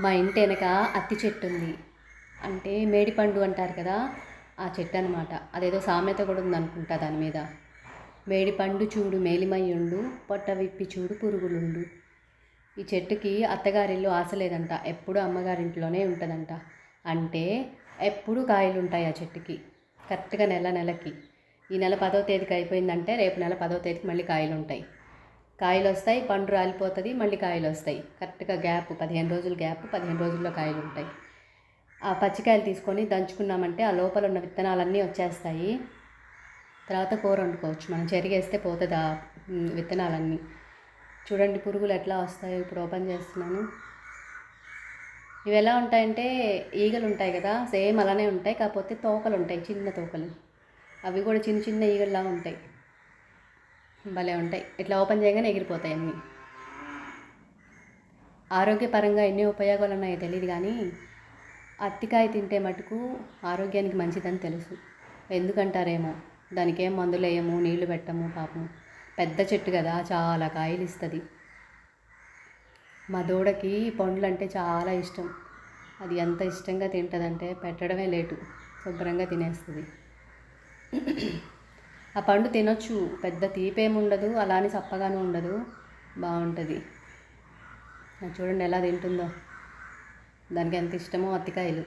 మా ఇంటి వెనక అత్తి చెట్టు ఉంది. అంటే మేడిపండు అంటారు కదా ఆ చెట్టు అనమాట అదేదో సామెత కూడా ఉందనుకుంటా దాని మీద. మేడిపండు చూడు మేలిమయ్యుండు పొట్ట విప్పి చూడు పురుగులుండు. ఈ చెట్టుకి అత్తగారిల్లు ఆశ లేదంట. ఎప్పుడు అమ్మగారింట్లోనే ఉంటుందంట. అంటే ఎప్పుడు కాయలు ఉంటాయి ఆ చెట్టుకి. కరెక్ట్గా నెల నెలకి. ఈ నెల పదో తేదీకి అయిపోయిందంటే రేపు నెల పదో తేదీకి మళ్ళీ కాయలు ఉంటాయి కాయలు వస్తాయి పండు రాలిపోతుంది మళ్ళీ కాయలు వస్తాయి కరెక్ట్గా గ్యాప్ పదిహేను రోజుల గ్యాప్ పదిహేను రోజుల్లో కాయలు ఉంటాయి ఆ పచ్చికాయలు తీసుకొని దంచుకున్నామంటే ఆ లోపల ఉన్న విత్తనాలన్నీ వచ్చేస్తాయి. తర్వాత కూర వండుకోవచ్చు. మనం చెరిగేస్తే పోతుంది ఆ విత్తనాలన్నీ. చూడండి పురుగులు ఎట్లా వస్తాయో ఇప్పుడు ఓపెన్ చేస్తున్నాను. ఇవి ఎలా ఉంటాయంటే ఈగలు ఉంటాయి కదా సేమ్ అలానే ఉంటాయి. కాకపోతే తోకలు ఉంటాయి చిన్న తోకలు. అవి కూడా చిన్న చిన్న ఈగల్లా ఉంటాయి. భలే ఉంటాయి. ఇట్లా ఓపెన్ చేయగానే ఎగిరిపోతాయి అన్నీ. ఆరోగ్యపరంగా ఎన్ని ఉపయోగాలు ఉన్నాయో తెలియదు కానీ అత్తికాయ తింటే మటుకు ఆరోగ్యానికి మంచిదని తెలుసు. ఎందుకంటారేమో? దానికి ఏం మందులు వేయము నీళ్ళు పెట్టము పాపం. పెద్ద చెట్టు కదా చాలా కాయలు ఇస్తుంది. మా దూడకి పండ్లు అంటే చాలా ఇష్టం. అది ఎంత ఇష్టంగా తింటుందంటే పెట్టడమే లేటు శుభ్రంగా తినేస్తుంది. ఆ పండు తినొచ్చు. పెద్ద తీపేమి ఉండదు. అలానే చప్పగానే ఉండదు. బాగుంటుంది. చూడండి ఎలా తింటుందో. దానికి ఎంత ఇష్టమో అత్తికాయలు.